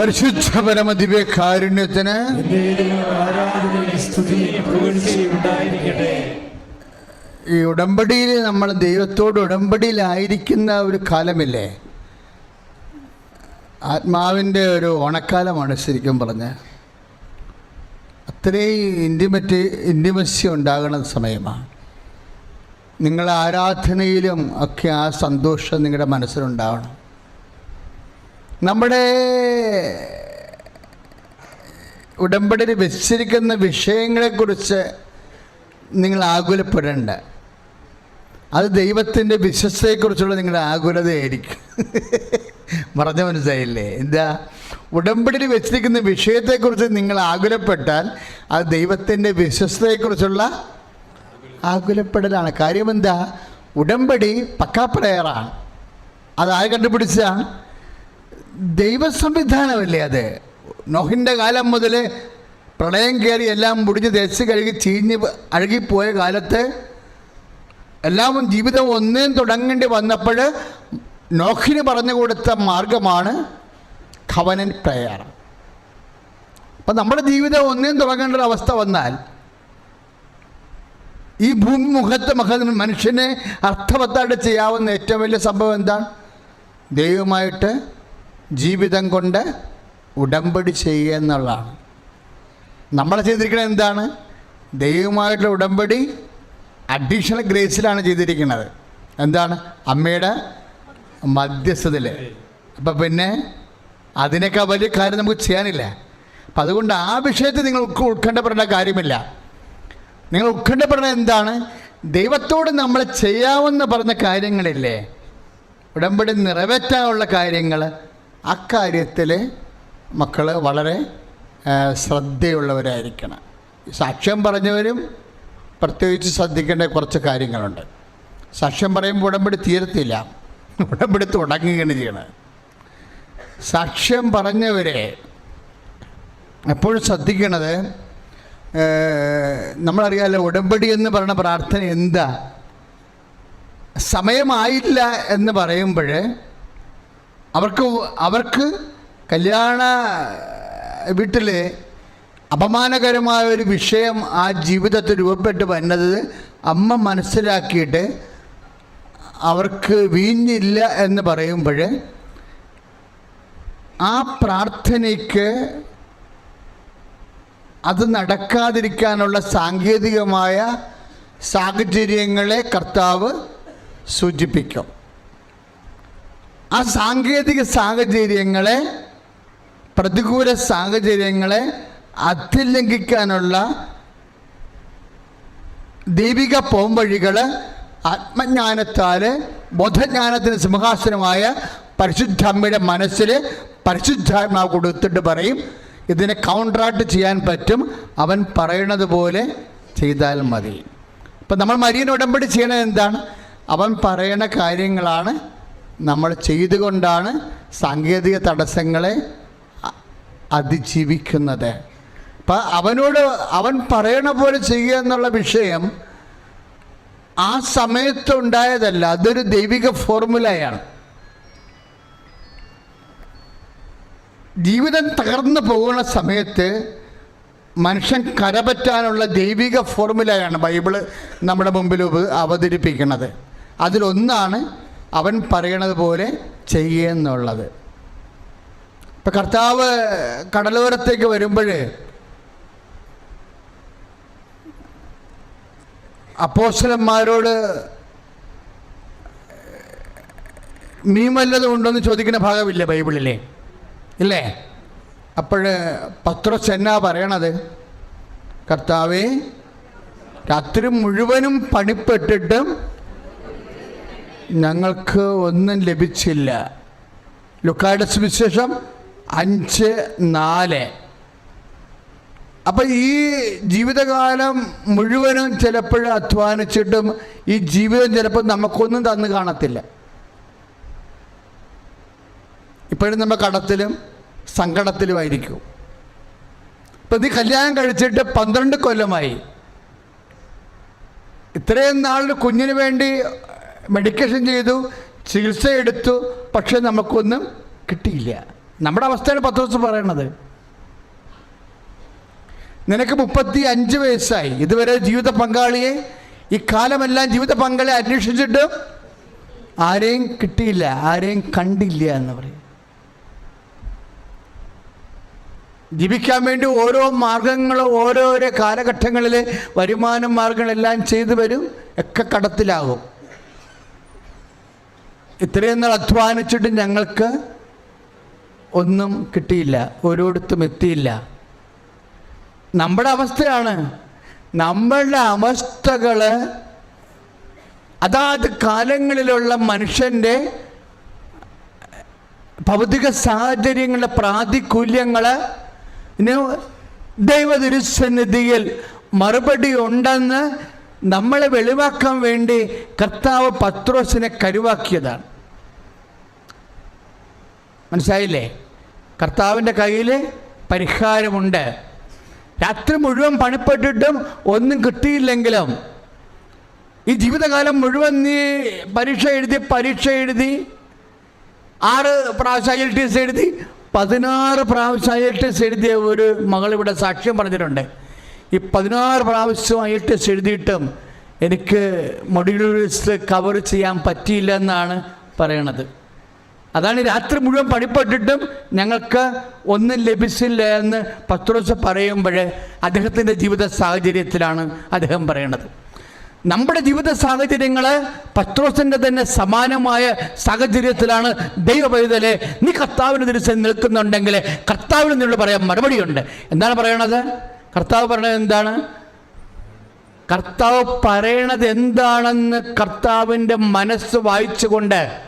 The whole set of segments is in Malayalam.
പരിശുദ്ധ പരമദിവ്യ കാരുണ്യത്തിന് ഈ ഉടമ്പടിയിൽ നമ്മൾ ദൈവത്തോട് ഉടമ്പടിയിലായിരിക്കുന്ന ഒരു കാലമില്ലേ? ആത്മാവിന്റെ ഒരു ഓണക്കാലമാണ് ശരിക്കും പറഞ്ഞ്. അത്രയും ഇന്റിമറ്റ് ഇന്റിമസി ഉണ്ടാകുന്ന സമയമാണ്. നിങ്ങൾ ആരാധനയിലും ഒക്കെ ആ സന്തോഷം നിങ്ങളുടെ മനസ്സിലുണ്ടാവണം. നമ്മുടെ ഉടമ്പടി വെച്ചിരിക്കുന്ന വിഷയങ്ങളെക്കുറിച്ച് നിങ്ങൾ ആകുലപ്പെടേണ്ട. അത് ദൈവത്തിന്റെ വിശ്വസ്തയെക്കുറിച്ചുള്ള നിങ്ങളുടെ ആകുലതയായിരിക്കും. പറഞ്ഞ മനസ്സിലായില്ലേ? എന്താ? ഉടമ്പടിയിൽ വെച്ചിരിക്കുന്ന വിഷയത്തെക്കുറിച്ച് നിങ്ങൾ ആകുലപ്പെട്ടാൽ അത് ദൈവത്തിന്റെ വിശ്വസ്തയെക്കുറിച്ചുള്ള ആകുലപ്പെടലാണ്. കാര്യം എന്താ ഉടമ്പടി പക്കാ പ്രയറാണ്. അത് ആര് കണ്ടുപിടിച്ചതാണ് ദൈവ സംവിധാനമല്ലേ അത്? നോഹിന്റെ കാലം മുതൽ പ്രളയം കയറി എല്ലാം മുടിഞ്ഞ് ദശ കഴുകി ചീഞ്ഞ് അഴുകിപ്പോയ കാലത്ത് എല്ലാം ജീവിതം ഒന്നേം തുടങ്ങേണ്ടി വന്നപ്പോൾ നോഹിന് പറഞ്ഞു കൊടുത്ത മാർഗമാണ് ഖവനൻ പ്രയർ അപ്പം നമ്മുടെ ജീവിതം ഒന്നേം തുടങ്ങേണ്ട ഒരു അവസ്ഥ വന്നാൽ ഈ ഭൂമി മുഖത്ത് മുഖ മനുഷ്യനെ അർത്ഥവത്തായിട്ട് ചെയ്യാവുന്ന ഏറ്റവും വലിയ സംഭവം എന്താണ് ദൈവമായിട്ട് ജീവിതം കൊണ്ട് ഉടമ്പടി ചെയ്യുക എന്നുള്ളതാണ്. നമ്മൾ ചെയ്തിരിക്കുന്നത് എന്താണ്? ദൈവമായിട്ടുള്ള ഉടമ്പടി അഡീഷണൽ ഗ്രേസിലാണ് ചെയ്തിരിക്കുന്നത്. എന്താണ്? അമ്മയുടെ മധ്യസ്ഥതയിൽ അപ്പം പിന്നെ അതിനേക്കാൾ വലിയ കാര്യം നമുക്ക് ചെയ്യാനില്ല. അപ്പം അതുകൊണ്ട് ആ വിഷയത്തിൽ നിങ്ങൾ ഉത്കണ്ഠപ്പെടേണ്ട കാര്യമില്ല. നിങ്ങൾ ഉത്കണ്ഠപ്പെടുന്നത് എന്താണ്? ദൈവത്തോട് നമ്മൾ ചെയ്യാവുന്ന പറഞ്ഞ കാര്യങ്ങളില്ലേ ഉടമ്പടി നിറവേറ്റാനുള്ള കാര്യങ്ങൾ അക്കാര്യത്തിൽ മക്കൾ വളരെ ശ്രദ്ധയുള്ളവരായിരിക്കണം. സാക്ഷ്യം പറഞ്ഞവരും പ്രത്യേകിച്ച് ശ്രദ്ധിക്കേണ്ട കുറച്ച് കാര്യങ്ങളുണ്ട്. സാക്ഷ്യം പറയുമ്പോൾ ഉടമ്പടി തീരത്തില്ല. ഉടമ്പടി തുടങ്ങുകയാണ് ചെയ്യണത്. സാക്ഷ്യം പറഞ്ഞവരെ എപ്പോഴും ശ്രദ്ധിക്കണത് ഏഹ്, നമ്മളറിയാലോ ഉടമ്പടി എന്ന് പറയുന്ന പ്രാർത്ഥന എന്താ? സമയമായില്ല എന്ന് പറയുമ്പോൾ അവർക്ക് അവർക്ക് കല്യാണ വീട്ടിൽ അപമാനകരമായ ഒരു വിഷയം ആ ജീവിതത്തിൽ രൂപപ്പെട്ട് വരുന്നത് അമ്മ മനസ്സിലാക്കിയിട്ട് അവർക്ക് വീഞ്ഞില്ല എന്ന് പറയുമ്പോൾ ആ പ്രാർത്ഥനയ്ക്ക് അത് നടക്കാതിരിക്കാനുള്ള സാങ്കേതികമായ സാഹചര്യങ്ങളെ കർത്താവ് സൂചിപ്പിക്കും. ആ സാങ്കേതിക സാഹചര്യങ്ങളെ പ്രതികൂല സാഹചര്യങ്ങളെ അതിലംഘിക്കാനുള്ള ദൈവിക പോംവഴികൾ ആത്മജ്ഞാനത്താൽ ബോധജ്ഞാനത്തിന് സിംഹാസനമായ പരിശുദ്ധമ്മയുടെ മനസ്സിൽ പരിശുദ്ധാത്മാവ് കൊടുത്തിട്ട് പറയും ഇതിനെ കൗണ്ടറാക്ട് ചെയ്യാൻ പറ്റും അവൻ പറയണത് പോലെ ചെയ്താൽ മതി. അപ്പം നമ്മൾ മരിയൻ ഉടമ്പടി ചെയ്യണത് എന്താണ്? അവൻ പറയണ കാര്യങ്ങളാണ് നമ്മൾ ചെയ്തുകൊണ്ടാണ് സാങ്കേതിക തടസ്സങ്ങളെ അതിജീവിക്കുന്നത്. അപ്പം അവനോട് അവൻ പറയണ പോലെ ചെയ്യുക എന്നുള്ള വിഷയം ആ സമയത്ത് ഉണ്ടായതല്ല അതൊരു ദൈവിക ഫോർമുലയാണ്. ജീവിതം തകർന്നു പോകുന്ന സമയത്ത് മനുഷ്യൻ കരപറ്റാനുള്ള ദൈവിക ഫോർമുലയാണ് ബൈബിൾ നമ്മുടെ മുമ്പിൽ അവതരിപ്പിക്കുന്നത്. അതിലൊന്നാണ് അവൻ പറയണത് പോലെ ചെയ്യുക എന്നുള്ളത്. ഇപ്പം കർത്താവ് കടലോരത്തേക്ക് വരുമ്പോൾ അപ്പോസ്റ്റലന്മാരോട് മീൻ വല്ലതും ഉണ്ടെന്ന് ചോദിക്കുന്ന ഭാഗമില്ല ബൈബിളിലെ? ഇല്ലേ? അപ്പോൾ പത്രോസ് പറയണത്? കർത്താവേ രാത്രി മുഴുവനും പണിപ്പെട്ടിട്ടും ഞങ്ങൾക്ക് ഒന്നും ലഭിച്ചില്ല. ലുക്കായുടെ സുവിശേഷം അഞ്ച് നാല്. അപ്പം ഈ ജീവിതകാലം മുഴുവനും ചിലപ്പോൾ അധ്വാനിച്ചിട്ടും ഈ ജീവിതം ചിലപ്പോൾ നമുക്കൊന്നും തന്നു കാണത്തില്ല. ഇപ്പോഴും നമ്മൾ കടത്തിലും സങ്കടത്തിലുമായിരിക്കും ഇപ്പം നീ കല്യാണം കഴിച്ചിട്ട് പന്ത്രണ്ട് കൊല്ലമായി. ഇത്രയും നാളിൽ കുഞ്ഞിന് വേണ്ടി മെഡിക്കേഷൻ ചെയ്തു ചികിത്സ എടുത്തു പക്ഷെ നമുക്കൊന്നും കിട്ടിയില്ല. നമ്മുടെ അവസ്ഥയാണ് പത്ത് ദിവസം പറയണത്. നിനക്ക് മുപ്പത്തി അഞ്ച് വയസ്സായി. ഇതുവരെ ജീവിത പങ്കാളിയെ ഈ കാലമെല്ലാം ജീവിത പങ്കാളിയെ അന്വേഷിച്ചിട്ട് ആരെയും കിട്ടിയില്ല ആരെയും കണ്ടില്ല എന്ന് പറയും. ജീവിക്കാൻ വേണ്ടി ഓരോ മാർഗങ്ങളും ഓരോരോ കാലഘട്ടങ്ങളിൽ വരുമാന മാർഗങ്ങളെല്ലാം ചെയ്തു വരും ഒക്കെ കടത്തിലാകും. ഇത്രയും നാൾ അധ്വാനിച്ചിട്ട് ഞങ്ങൾക്ക് ഒന്നും കിട്ടിയില്ല ഓരോടത്തും എത്തിയില്ല. നമ്മുടെ അവസ്ഥയാണ്. നമ്മളുടെ അവസ്ഥകൾ അതാത് കാലങ്ങളിലുള്ള മനുഷ്യന്റെ ഭൗതിക സാഹചര്യങ്ങളുടെ പ്രാതികൂല്യങ്ങൾ ദൈവതിരുസന്നിധിയിൽ മറുപടി ഉണ്ടെന്ന് നമ്മളെ വെളിവാക്കാൻ വേണ്ടി കർത്താവ് പത്രോസിനെ കരുവാക്കിയതാണ്. മനസ്സിലായില്ലേ? കർത്താവിന്റെ കയ്യിൽ പരിഹാരമുണ്ട്. രാത്രി മുഴുവൻ പണിപ്പെട്ടിട്ടും ഒന്നും കിട്ടിയില്ലെങ്കിലും ഈ ജീവിതകാലം മുഴുവൻ നീ പരീക്ഷ എഴുതി പരീക്ഷ എഴുതി ആറ് പ്രാവശ്യം ഐ എൽ ടി എസ് എഴുതി പതിനാറ് പ്രാവശ്യം എൽ ടി എസ് എഴുതിയ ഒരു മകൾ ഇവിടെ സാക്ഷ്യം പറഞ്ഞിട്ടുണ്ട്. ഈ പതിനാറ് പ്രാവശ്യം ഐ എൽ എസ് എഴുതിയിട്ടും എനിക്ക് മൊഡ്യൂൾസ് കവർ ചെയ്യാൻ പറ്റിയില്ല എന്നാണ് പറയണത്. അതാണ് രാത്രി മുഴുവൻ പണിപ്പെട്ടിട്ടും ഞങ്ങൾക്ക് ഒന്നും ലഭിച്ചില്ല എന്ന് പത്രോസ് പറയുമ്പോൾ അദ്ദേഹത്തിന്റെ ജീവിത സാഹചര്യത്തിലാണ് അദ്ദേഹം പറയണത്. നമ്മുടെ ജീവിത സാഹചര്യങ്ങൾ പത്രോസിന്റെ തന്നെ സമാനമായ സാഹചര്യത്തിലാണ് ദൈവപൈതലെ നീ കർത്താവിന് തിരിച്ച് നിൽക്കുന്നുണ്ടെങ്കിൽ കർത്താവിന് നിന്നോട് പറയാൻ മറുപടിയുണ്ട്. എന്താണ് പറയണത്? കർത്താവ് പറയണത് എന്താണ്? കർത്താവ് പറയണത് എന്താണെന്ന് കർത്താവിന്റെ മനസ്സ് വായിച്ചുകൊണ്ട്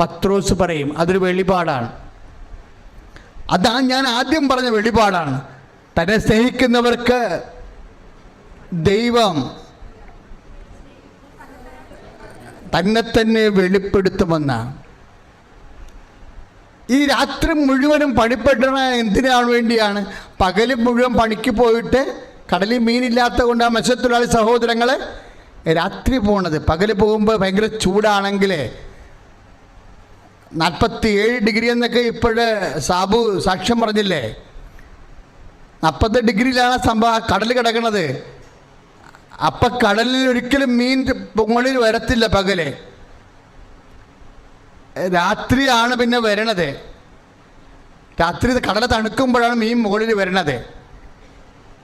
പത്രോസ് പറയും. അതൊരു വെളിപാടാണ്. അതാണ് ഞാൻ ആദ്യം പറഞ്ഞ വെളിപാടാണ്. തന്നെ സ്നേഹിക്കുന്നവർക്ക് ദൈവം തന്നെ തന്നെ വെളിപ്പെടുത്തുമെന്ന ഈ രാത്രി മുഴുവനും പണിപ്പെട്ടണ എന്തിനാണ് വേണ്ടിയാണ്? പകൽ മുഴുവൻ പണിക്ക് പോയിട്ട് കടലിൽ മീനില്ലാത്ത കൊണ്ട് ആ മത്സ്യത്തൊഴിലാളി സഹോദരങ്ങൾ രാത്രി പോണത്. പകൽ പോകുമ്പോൾ ഭയങ്കര ചൂടാണെങ്കിൽ നാൽപ്പത്തി ഏഴ് ഡിഗ്രി എന്നൊക്കെ ഇപ്പോഴ് സാബു സാക്ഷ്യം പറഞ്ഞില്ലേ? നാൽപ്പത് ഡിഗ്രിയിലാണ് സംഭവം കടൽ കിടക്കുന്നത് അപ്പം കടലിൽ ഒരിക്കലും മീൻ പൊങ്ങളിൽ വരത്തില്ല പകൽ. രാത്രിയാണ് പിന്നെ വരണത്. രാത്രി കടല തണുക്കുമ്പോഴാണ് മീൻ മുകളിൽ വരണത്.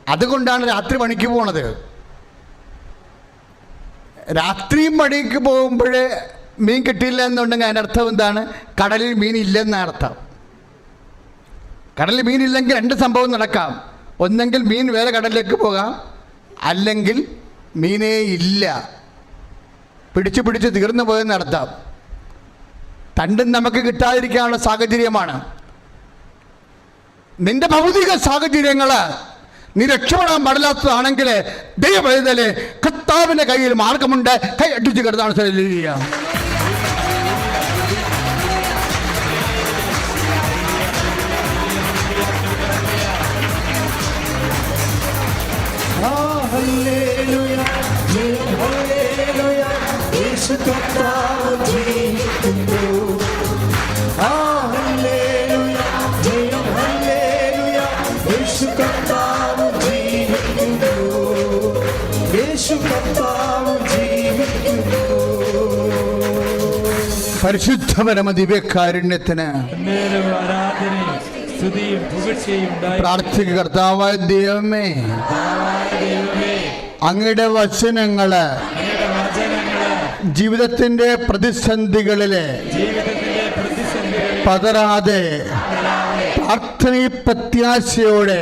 അതുകൊണ്ടാണ് രാത്രി പണിക്ക് പോണത്. രാത്രിയും പണിക്ക് പോകുമ്പോൾ മീൻ കിട്ടിയില്ല എന്നുണ്ടെങ്കിൽ അതിന്റെ അർത്ഥം എന്താണ്? കടലിൽ മീൻ ഇല്ലെന്നാണ് അർത്ഥം. കടലിൽ മീനില്ലെങ്കിൽ രണ്ട് സംഭവം നടക്കാം. ഒന്നെങ്കിൽ മീൻ വേറെ കടലിലേക്ക് പോകാം. അല്ലെങ്കിൽ മീനേ ഇല്ല. പിടിച്ച് പിടിച്ച് തീർന്നു പോയെന്ന് അർത്ഥം തണ്ടും നമുക്ക് കിട്ടാതിരിക്കാനുള്ള സാഹചര്യമാണ്. നിന്റെ ഭൗതിക സാഹചര്യങ്ങൾ നീ രക്ഷപ്പെടാൻ പാടില്ലാത്തതാണെങ്കിൽ ദൈവവേദൽ കർത്താവിന്റെ കയ്യിൽ മാർഗമുണ്ട് കൈ അടിച്ചു കിടന്നാണ് ജയം ഹല്ലേലൂയ. യേശു കർത്താവ് ജീവിക്കുന്നു ആ ഹല്ലേലൂയ ജയം ഹല്ലേലൂയ യേശു കർത്താവ് ജീവിക്കുന്നു യേശു കർത്താവ് ജീവിക്കുന്നു പരിശുദ്ധപരമ ദിവ്യകാരുണ്യത്തിന് നേരം ആരാധനയും സ്തുതിയും പുകഴ്ചയും ഉണ്ടായി. പ്രാർത്ഥിക കർത്താവായ ദൈവമേ അങ്ങയുടെ വചനങ്ങൾ ജീവിതത്തിന്റെ പ്രതിസന്ധികളിലെ പതരാതെ പ്രാർത്ഥനയിൽ പ്രത്യാശയോടെ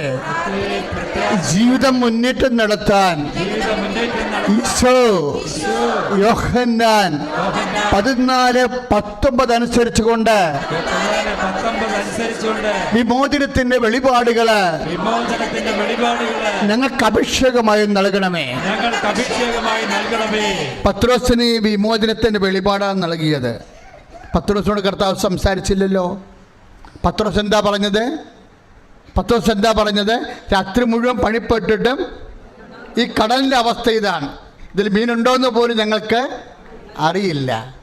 ജീവിതം മുന്നേറ്റം നടത്താൻ ഈശോ യോഹന്നാൻ. പതിനാല് പത്തൊമ്പത് അനുസരിച്ച് കൊണ്ട് വിമോചനത്തിന്റെ വെളിപാടുകൾ ഞങ്ങൾക്ക് അഭിഷേകമായി നൽകണമേ. പത്രോസിന് വിമോചനത്തിന്റെ വെളിപാടാണ് നൽകിയത്. പത്രോസിനോട് കർത്താവ് സംസാരിച്ചില്ലല്ലോ. പത്രോസ് എന്താ പറഞ്ഞത്? പത്രോസ് എന്താ പറഞ്ഞത്? രാത്രി മുഴുവൻ പണിപ്പെട്ടിട്ടും ഈ കടലിന്റെ അവസ്ഥ ഇതാണ്. ഇതിൽ മീനുണ്ടോയെന്ന് പോലും ഞങ്ങൾക്ക് അറിയില്ല.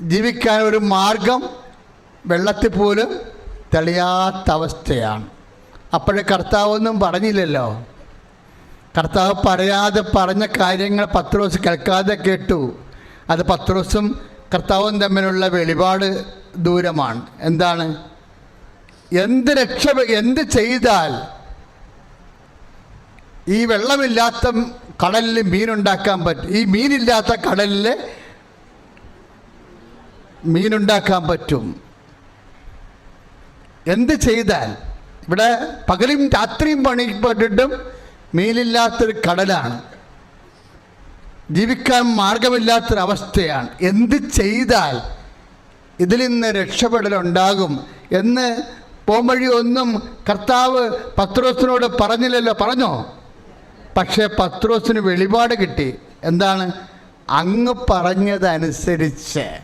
ജീവിക്കാൻ ഒരു മാർഗം വെള്ളത്തിൽ പോലും തെളിയാത്ത അവസ്ഥയാണ്. അപ്പോഴേ കർത്താവൊന്നും പറഞ്ഞില്ലല്ലോ. കർത്താവ് പറയാതെ പറഞ്ഞ കാര്യങ്ങൾ പത്രോസ് കേൾക്കാതെ കേട്ടു. അത് പത്രോസും കർത്താവും തമ്മിലുള്ള വെളിപാട് ദൂരമാണ്. എന്താണ്? എന്ത് രക്ഷ എന്ത് ചെയ്താൽ ഈ വെള്ളമില്ലാത്ത കടലിൽ മീനുണ്ടാക്കാൻ പറ്റും ഈ മീനില്ലാത്ത കടലിൽ മീനുണ്ടാക്കാൻ പറ്റും. എന്ത് ചെയ്താൽ ഇവിടെ പകലും രാത്രിയും പണിപ്പെട്ടിട്ടും മീനില്ലാത്തൊരു കടലാണ്. ജീവിക്കാൻ മാർഗമില്ലാത്തൊരവസ്ഥയാണ്. എന്ത് ചെയ്താൽ ഇതിൽ നിന്ന് രക്ഷപ്പെടലുണ്ടാകും എന്ന് പോംവഴി ഒന്നും കർത്താവ് പത്രോസിനോട് പറഞ്ഞില്ലല്ലോ. പറഞ്ഞോ? പക്ഷേ പത്രോസിന് വെളിപാട് കിട്ടി. എന്താണ്? അങ്ങ് പറഞ്ഞതനുസരിച്ച്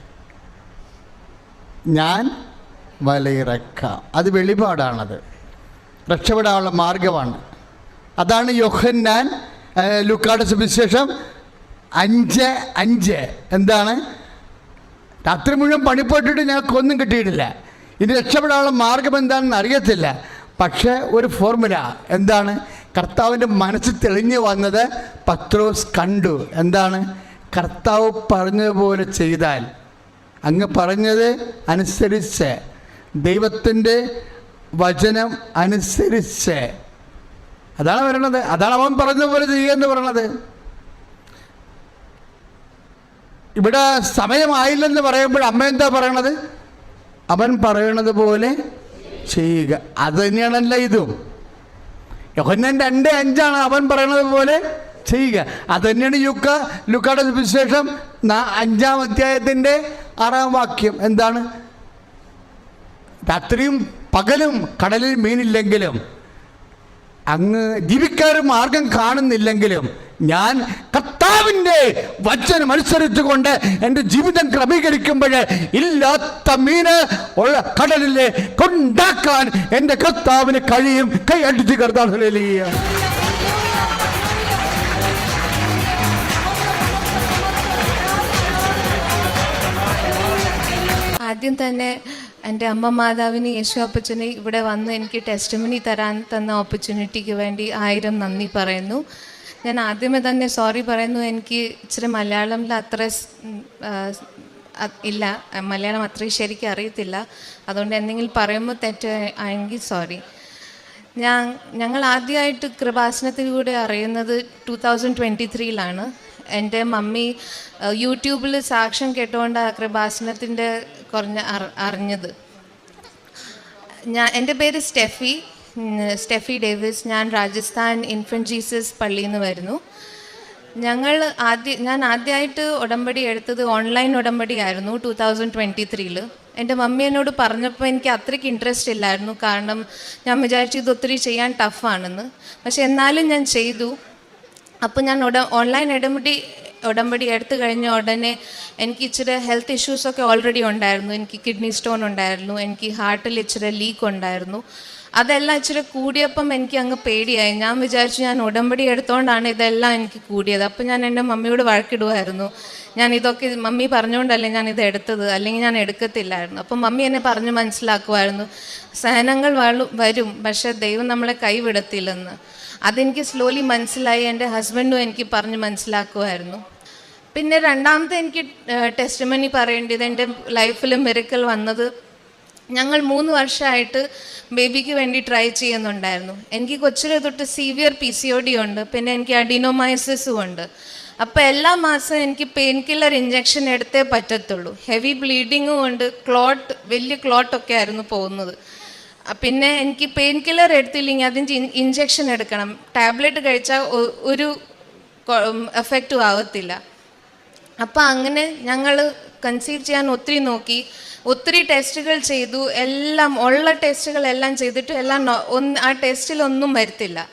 ഞാൻ വലയിറക്കാം. അത് വെളിപാടാണത്. രക്ഷപ്പെടാനുള്ള മാർഗമാണ്. അതാണ് യോഹന്നാൻ ഞാൻ ലൂക്കായുടെ സുവിശേഷം അഞ്ച് അഞ്ച്. എന്താണ്? രാത്രി മുഴുവൻ പണിപ്പെട്ടിട്ട് ഞങ്ങൾക്ക് ഒന്നും കിട്ടിയിട്ടില്ല. ഇനി രക്ഷപ്പെടാനുള്ള മാർഗം എന്താണെന്ന് അറിയത്തില്ല. പക്ഷേ ഒരു ഫോർമുല. എന്താണ്? കർത്താവിന്റെ മനസ്സ് തെളിഞ്ഞു വന്നത് പത്രോസ് കണ്ടു. എന്താണ്? കർത്താവ് പറഞ്ഞതുപോലെ ചെയ്താൽ. അങ്ങ് പറഞ്ഞത് അനുസരിച്ച്. ദൈവത്തിന്റെ വചനം അനുസരിച്ച്. അതാണ് പറയണത്. അതാണ് അവൻ പറഞ്ഞതുപോലെ ചെയ്യുമെന്ന് പറയണത്. ഇവിടെ സമയമായില്ലെന്ന് പറയുമ്പോൾ അമ്മ എന്താ പറയണത്? അവൻ പറയണത് പോലെ ചെയ്യുക. അത് ഇതും. യോഹന്നാൻ രണ്ട് അഞ്ചാണ്. അവൻ പറയണത് പോലെ ചെയ്യുക. അത് തന്നെയാണ് യുക്ക ലുക്കയുടെ വിശേഷം അഞ്ചാം അധ്യായത്തിന്റെ ആറാം വാക്യം. എന്താണ്? രാത്രിയും പകലും കടലിൽ മീനില്ലെങ്കിലും അങ്ങ് ജീവിക്കാൻ മാർഗം കാണുന്നില്ലെങ്കിലും ഞാൻ കർത്താവിന്റെ വചനം അനുസരിച്ചുകൊണ്ട് എന്റെ ജീവിതം ക്രമീകരിക്കുമ്പോൾ ഇല്ലാത്ത മീന് ഉള്ള കടലിലെ കൊണ്ടാക്കാൻ എന്റെ കർത്താവിന് കഴിയും. കൈ അടിച്ച് കർത്താവ് ആദ്യം തന്നെ എന്റെ അമ്മ മാതാവിന് യേശു അപ്പച്ചനെ ഇവിടെ വന്ന് എനിക്ക് ടെസ്റ്റ് മണി തരാൻ തന്ന ഓപ്പർച്യൂണിറ്റിക്ക് വേണ്ടി ആയിരം നന്ദി പറയുന്നു. ഞാൻ ആദ്യമേ തന്നെ സോറി പറയുന്നു. എനിക്ക് ഇച്ചിരി മലയാളത്തിൽ അത്ര ഇല്ല. മലയാളം അത്രയും ശരിക്കും അറിയത്തില്ല. അതുകൊണ്ട് എന്തെങ്കിലും പറയുമ്പോൾ തെറ്റ് ആയെങ്കിൽ സോറി ഞാൻ ഞങ്ങൾ ആദ്യമായിട്ട് കൃപാസനത്തിലൂടെ അറിയുന്നത് ടു തൗസൻഡ് ട്വന്റി ത്രീയിലാണ് എന്റെ മമ്മി യൂട്യൂബിൽ സാക്ഷ്യം കേട്ടുകൊണ്ട് കൃപാസനത്തിന്റെ കുറഞ്ഞ അറിഞ്ഞത്. ഞാൻ എന്റെ പേര് സ്റ്റെഫി. സ്റ്റെഫി ഡേവിസ് ഞാൻ രാജസ്ഥാൻ ഇൻഫന്റ് ജീസസ് പള്ളിയിൽ നിന്ന് വരുന്നു. ഞങ്ങൾ ആദ്യ ഞാൻ ആദ്യമായിട്ട് ഉടമ്പടി എടുത്തത് ഓൺലൈൻ ഉടമ്പടി ആയിരുന്നു ടൂ തൗസൻഡ് ട്വന്റി ത്രീയിൽ എന്റെ മമ്മി എന്നോട് പറഞ്ഞപ്പോൾ എനിക്ക് അത്രയ്ക്ക് ഇൻട്രസ്റ്റ് ഇല്ലായിരുന്നു. കാരണം ഞാൻ വിചാരിച്ചു ഇത് ഒത്തിരി ചെയ്യാൻ ടഫാണെന്ന് പക്ഷെ എന്നാലും ഞാൻ ചെയ്തു. അപ്പോൾ ഞാൻ ഉട ഓൺലൈൻ ഉടമ്പടി ഉടമ്പടി എടുത്തു കഴിഞ്ഞ ഉടനെ എനിക്ക് ഇച്ചിരി ഹെൽത്ത് ഇഷ്യൂസൊക്കെ ഓൾറെഡി ഉണ്ടായിരുന്നു. എനിക്ക് കിഡ്നി സ്റ്റോൺ ഉണ്ടായിരുന്നു. എനിക്ക് ഹാർട്ടിൽ ഇച്ചിരി ലീക്ക് ഉണ്ടായിരുന്നു. അതെല്ലാം ഇച്ചിരി കൂടിയപ്പം എനിക്ക് അങ്ങ് പേടിയായി. ഞാൻ വിചാരിച്ചു ഞാൻ ഉടമ്പടി എടുത്തോണ്ടാണ് ഇതെല്ലാം എനിക്ക് കൂടിയത്. അപ്പം ഞാൻ എന്റെ മമ്മിയോട് വഴക്കിടുമായിരുന്നു ഞാൻ ഇതൊക്കെ മമ്മി പറഞ്ഞുകൊണ്ടല്ലേ ഞാൻ ഇത് എടുത്തത്? അല്ലെങ്കിൽ ഞാൻ എടുക്കത്തില്ലായിരുന്നു. അപ്പം മമ്മി എന്നെ പറഞ്ഞു മനസ്സിലാക്കുമായിരുന്നു സഹനങ്ങൾ വരും. പക്ഷേ ദൈവം നമ്മളെ കൈവിടത്തില്ലെന്ന്. അതെനിക്ക് സ്ലോലി മനസ്സിലായി. എന്റെ ഹസ്ബൻഡും എനിക്ക് പറഞ്ഞ് മനസ്സിലാക്കുമായിരുന്നു. പിന്നെ രണ്ടാമത്തെ എനിക്ക് ടെസ്റ്റ് മണി പറയേണ്ടത് എന്റെ ലൈഫിൽ മിറക്കൽ വന്നത് ഞങ്ങൾ മൂന്ന് വർഷമായിട്ട് ബേബിക്ക് വേണ്ടി ട്രൈ ചെയ്യുന്നുണ്ടായിരുന്നു. എനിക്ക് കൊച്ചിലെ തൊട്ട് severe P C O D ഉണ്ട്. പിന്നെ എനിക്ക് അഡിനോമൈസിസും ഉണ്ട്. അപ്പോൾ എല്ലാ മാസവും എനിക്ക് പെയിൻ കില്ലർ ഇഞ്ചെക്ഷൻ എടുത്തേ പറ്റത്തുള്ളൂ. ഹെവി ബ്ലീഡിങ്ങും ഉണ്ട്. ക്ലോട്ട് വലിയ ക്ലോട്ടൊക്കെ ആയിരുന്നു പോകുന്നത്. പിന്നെ എനിക്ക് പെയിൻ കില്ലർ എടുത്തില്ലെങ്കിൽ അതിന്റെ ഇഞ്ചെക്ഷൻ എടുക്കണം. ടാബ്ലറ്റ് കഴിച്ചാൽ ഒരു എഫക്റ്റും ആവത്തില്ല. അപ്പം അങ്ങനെ ഞങ്ങൾ കൺസീവ് ചെയ്യാൻ ഒത്തിരി നോക്കി. ഒത്തിരി ടെസ്റ്റുകൾ ചെയ്തു. എല്ലാം ഉള്ള ടെസ്റ്റുകളെല്ലാം ചെയ്തിട്ട് എല്ലാം ഒന്ന് ആ ടെസ്റ്റിലൊന്നും വരുത്തില്ല.